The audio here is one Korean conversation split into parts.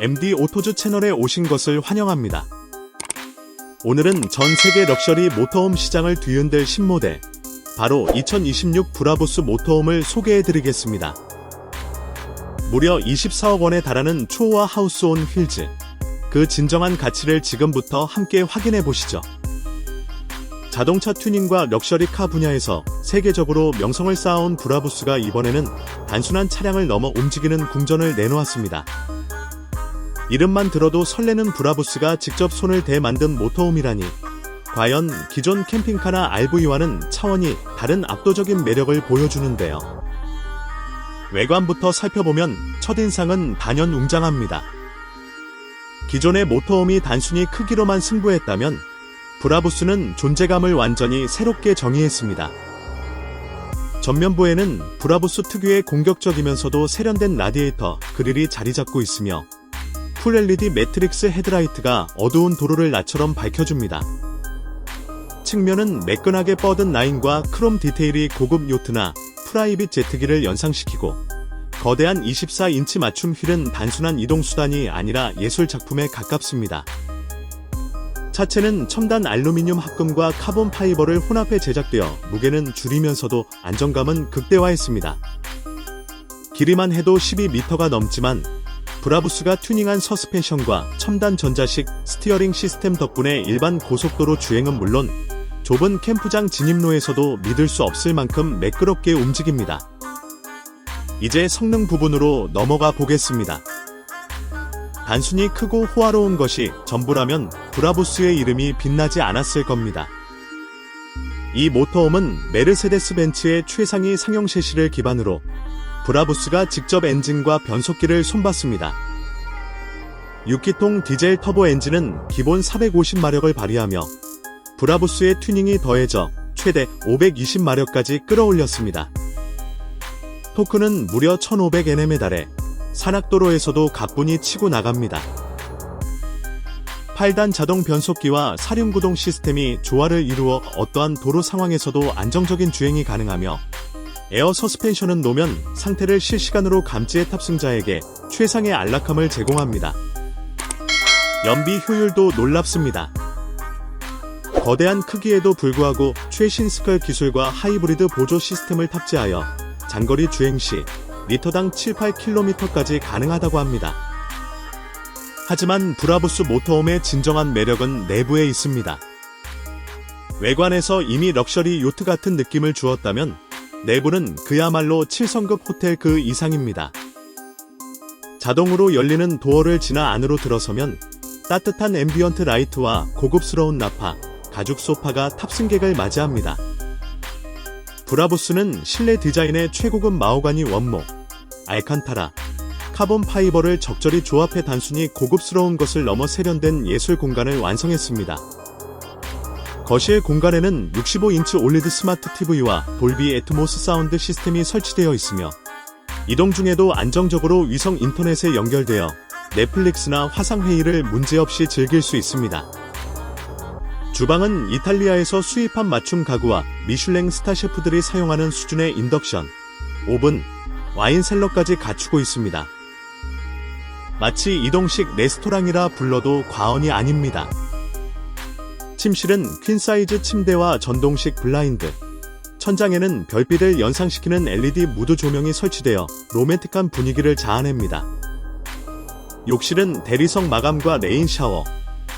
MD 오토즈 채널에 오신 것을 환영합니다. 오늘은 전 세계 럭셔리 모터홈 시장을 뒤흔들 신모델, 바로 2026 브라보스 모터홈을 소개해드리겠습니다. 무려 24억 원에 달하는 초호화 하우스온 휠즈. 그 진정한 가치를 지금부터 함께 확인해 보시죠. 자동차 튜닝과 럭셔리 카 분야에서 세계적으로 명성을 쌓아온 브라보스가 이번에는 단순한 차량을 넘어 움직이는 궁전을 내놓았습니다. 이름만 들어도 설레는 브라보스가 직접 손을 대 만든 모터홈이라니 과연 기존 캠핑카나 RV와는 차원이 다른 압도적인 매력을 보여주는데요. 외관부터 살펴보면 첫인상은 단연 웅장합니다. 기존의 모터홈이 단순히 크기로만 승부했다면 브라보스는 존재감을 완전히 새롭게 정의했습니다. 전면부에는 브라보스 특유의 공격적이면서도 세련된 라디에이터 그릴이 자리 잡고 있으며 풀 LED 매트릭스 헤드라이트가 어두운 도로를 나처럼 밝혀줍니다. 측면은 매끈하게 뻗은 라인과 크롬 디테일이 고급 요트나 프라이빗 제트기를 연상시키고 거대한 24인치 맞춤 휠은 단순한 이동수단이 아니라 예술 작품에 가깝습니다. 차체는 첨단 알루미늄 합금과 카본 파이버를 혼합해 제작되어 무게는 줄이면서도 안정감은 극대화했습니다. 길이만 해도 12m가 넘지만 브라부스가 튜닝한 서스펜션과 첨단 전자식 스티어링 시스템 덕분에 일반 고속도로 주행은 물론 좁은 캠프장 진입로에서도 믿을 수 없을 만큼 매끄럽게 움직입니다. 이제 성능 부분으로 넘어가 보겠습니다. 단순히 크고 호화로운 것이 전부라면 브라보스의 이름이 빛나지 않았을 겁니다. 이 모터홈은 메르세데스 벤츠의 최상위 상용 셰시를 기반으로 브라보스가 직접 엔진과 변속기를 손봤습니다. 6기통 디젤 터보 엔진은 기본 450마력을 발휘하며 브라보스의 튜닝이 더해져 최대 520마력까지 끌어올렸습니다. 토크는 무려 1500Nm에 달해 산악도로에서도 가뿐히 치고 나갑니다. 8단 자동 변속기와 사륜구동 시스템이 조화를 이루어 어떠한 도로 상황에서도 안정적인 주행이 가능하며 에어 서스펜션은 노면 상태를 실시간으로 감지해 탑승자에게 최상의 안락함을 제공합니다. 연비 효율도 놀랍습니다. 거대한 크기에도 불구하고 최신 스컬 기술과 하이브리드 보조 시스템을 탑재하여 장거리 주행 시 리터당 7, 8km까지 가능하다고 합니다. 하지만 브라보스 모터홈의 진정한 매력은 내부에 있습니다. 외관에서 이미 럭셔리 요트 같은 느낌을 주었다면 내부는 그야말로 7성급 호텔 그 이상입니다. 자동으로 열리는 도어를 지나 안으로 들어서면 따뜻한 앰비언트 라이트와 고급스러운 나파, 가죽 소파가 탑승객을 맞이합니다. 브라보스는 실내 디자인의 최고급 마호가니 원목, 알칸타라, 카본 파이버를 적절히 조합해 단순히 고급스러운 것을 넘어 세련된 예술 공간을 완성했습니다. 거실 공간에는 65인치 올리드 스마트 TV와 돌비 애트모스 사운드 시스템이 설치되어 있으며 이동 중에도 안정적으로 위성 인터넷에 연결되어 넷플릭스나 화상회의를 문제없이 즐길 수 있습니다. 주방은 이탈리아에서 수입한 맞춤 가구와 미슐랭 스타 셰프들이 사용하는 수준의 인덕션, 오븐, 와인 셀러까지 갖추고 있습니다. 마치 이동식 레스토랑이라 불러도 과언이 아닙니다. 침실은 퀸사이즈 침대와 전동식 블라인드, 천장에는 별빛을 연상시키는 LED 무드 조명이 설치되어 로맨틱한 분위기를 자아냅니다. 욕실은 대리석 마감과 레인 샤워,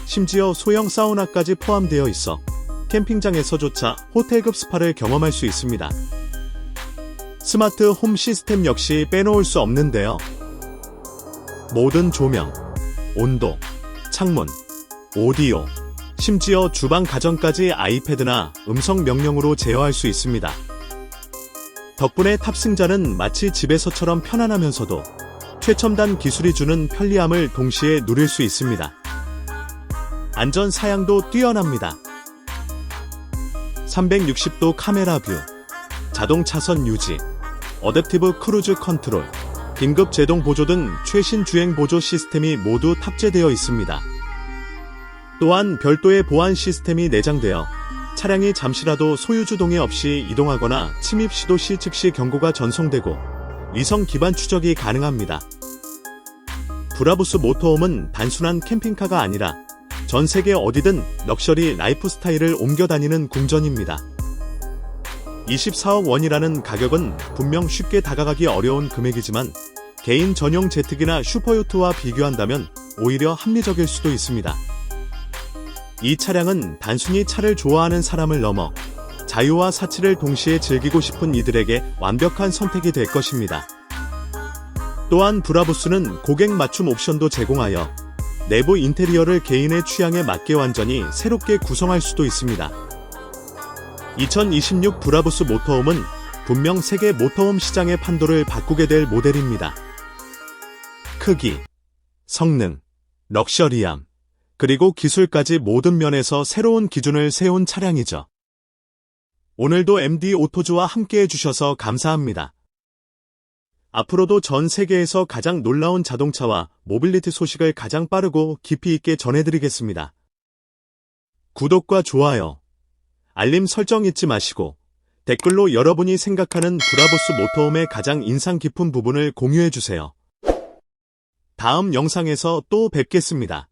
심지어 소형 사우나까지 포함되어 있어 캠핑장에서조차 호텔급 스파를 경험할 수 있습니다. 스마트 홈 시스템 역시 빼놓을 수 없는데요. 모든 조명, 온도, 창문, 오디오, 심지어 주방 가전까지 아이패드나 음성 명령으로 제어할 수 있습니다. 덕분에 탑승자는 마치 집에서처럼 편안하면서도 최첨단 기술이 주는 편리함을 동시에 누릴 수 있습니다. 안전 사양도 뛰어납니다. 360도 카메라 뷰, 자동 차선 유지, 어댑티브 크루즈 컨트롤, 긴급 제동 보조 등 최신 주행 보조 시스템이 모두 탑재되어 있습니다. 또한 별도의 보안 시스템이 내장되어 차량이 잠시라도 소유주 동의 없이 이동하거나 침입 시도 시 즉시 경고가 전송되고 위성 기반 추적이 가능합니다. 브라보스 모터홈은 단순한 캠핑카가 아니라 전 세계 어디든 럭셔리 라이프 스타일을 옮겨 다니는 궁전입니다. 24억 원이라는 가격은 분명 쉽게 다가가기 어려운 금액이지만 개인 전용 제트기나 슈퍼요트와 비교한다면 오히려 합리적일 수도 있습니다. 이 차량은 단순히 차를 좋아하는 사람을 넘어 자유와 사치를 동시에 즐기고 싶은 이들에게 완벽한 선택이 될 것입니다. 또한 브라보스는 고객 맞춤 옵션도 제공하여 내부 인테리어를 개인의 취향에 맞게 완전히 새롭게 구성할 수도 있습니다. 2026 브라보스 모터홈은 분명 세계 모터홈 시장의 판도를 바꾸게 될 모델입니다. 크기, 성능, 럭셔리함, 그리고 기술까지 모든 면에서 새로운 기준을 세운 차량이죠. 오늘도 MD 오토즈와 함께 해 주셔서 감사합니다. 앞으로도 전 세계에서 가장 놀라운 자동차와 모빌리티 소식을 가장 빠르고 깊이 있게 전해드리겠습니다. 구독과 좋아요, 알림 설정 잊지 마시고 댓글로 여러분이 생각하는 브라보스 모터홈의 가장 인상 깊은 부분을 공유해주세요. 다음 영상에서 또 뵙겠습니다.